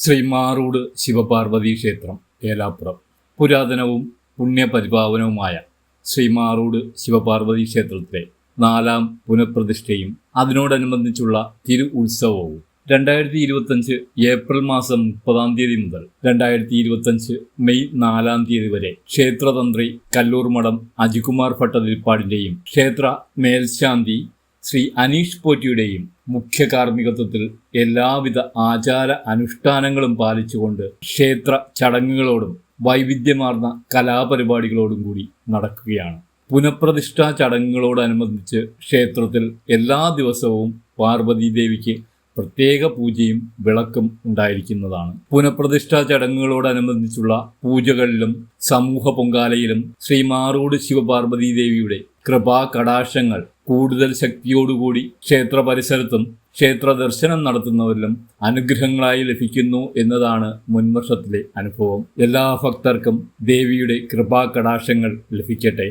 ശ്രീമാറൂട് ശിവപാർവതി ക്ഷേത്രം ഏലാപ്പുറം. പുരാതനവും പുണ്യപരിപാവനവുമായ ശ്രീ മാറൂട് ശിവപാർവതി ക്ഷേത്രത്തിലെ നാലാം പുനഃപ്രതിഷ്ഠയും അതിനോടനുബന്ധിച്ചുള്ള തിരു ഉത്സവവും രണ്ടായിരത്തി ഇരുപത്തഞ്ച് ഏപ്രിൽ മാസം മുപ്പതാം തീയതി മുതൽ രണ്ടായിരത്തി ഇരുപത്തഞ്ച് മെയ് നാലാം തീയതി വരെ ക്ഷേത്രതന്ത്രി കല്ലൂർ മഠം അജികുമാർ ഭട്ടതിരിപ്പാടിന്റെയും ക്ഷേത്ര മേൽശാന്തി ശ്രീ അനീഷ് പോറ്റിയുടെയും മുഖ്യ കാർമ്മികത്വത്തിൽ എല്ലാവിധ ആചാര അനുഷ്ഠാനങ്ങളും പാലിച്ചുകൊണ്ട് ക്ഷേത്ര ചടങ്ങുകളോടും വൈവിധ്യമാർന്ന കലാപരിപാടികളോടും കൂടി നടക്കുകയാണ്. പുനഃപ്രതിഷ്ഠാ ചടങ്ങുകളോടനുബന്ധിച്ച് ക്ഷേത്രത്തിൽ എല്ലാ ദിവസവും പാർവതീദേവിക്ക് പ്രത്യേക പൂജയും വിളക്കും ഉണ്ടായിരിക്കുന്നതാണ്. പുനഃപ്രതിഷ്ഠാ ചടങ്ങുകളോടനുബന്ധിച്ചുള്ള പൂജകളിലും സമൂഹ പൊങ്കാലയിലും ശ്രീമാറോട് ശിവപാർവതീദേവിയുടെ കൃപാ കടാശങ്ങൾ കൂടുതൽ ശക്തിയോടുകൂടി ക്ഷേത്ര പരിസരത്തും ക്ഷേത്ര ദർശനം നടത്തുന്നവരിലും അനുഗ്രഹങ്ങളായി ലഭിക്കുന്നു എന്നതാണ് മുൻവർഷത്തിലെ അനുഭവം. എല്ലാ ഭക്തർക്കും ദേവിയുടെ കൃപാ കടാശങ്ങൾ ലഭിക്കട്ടെ.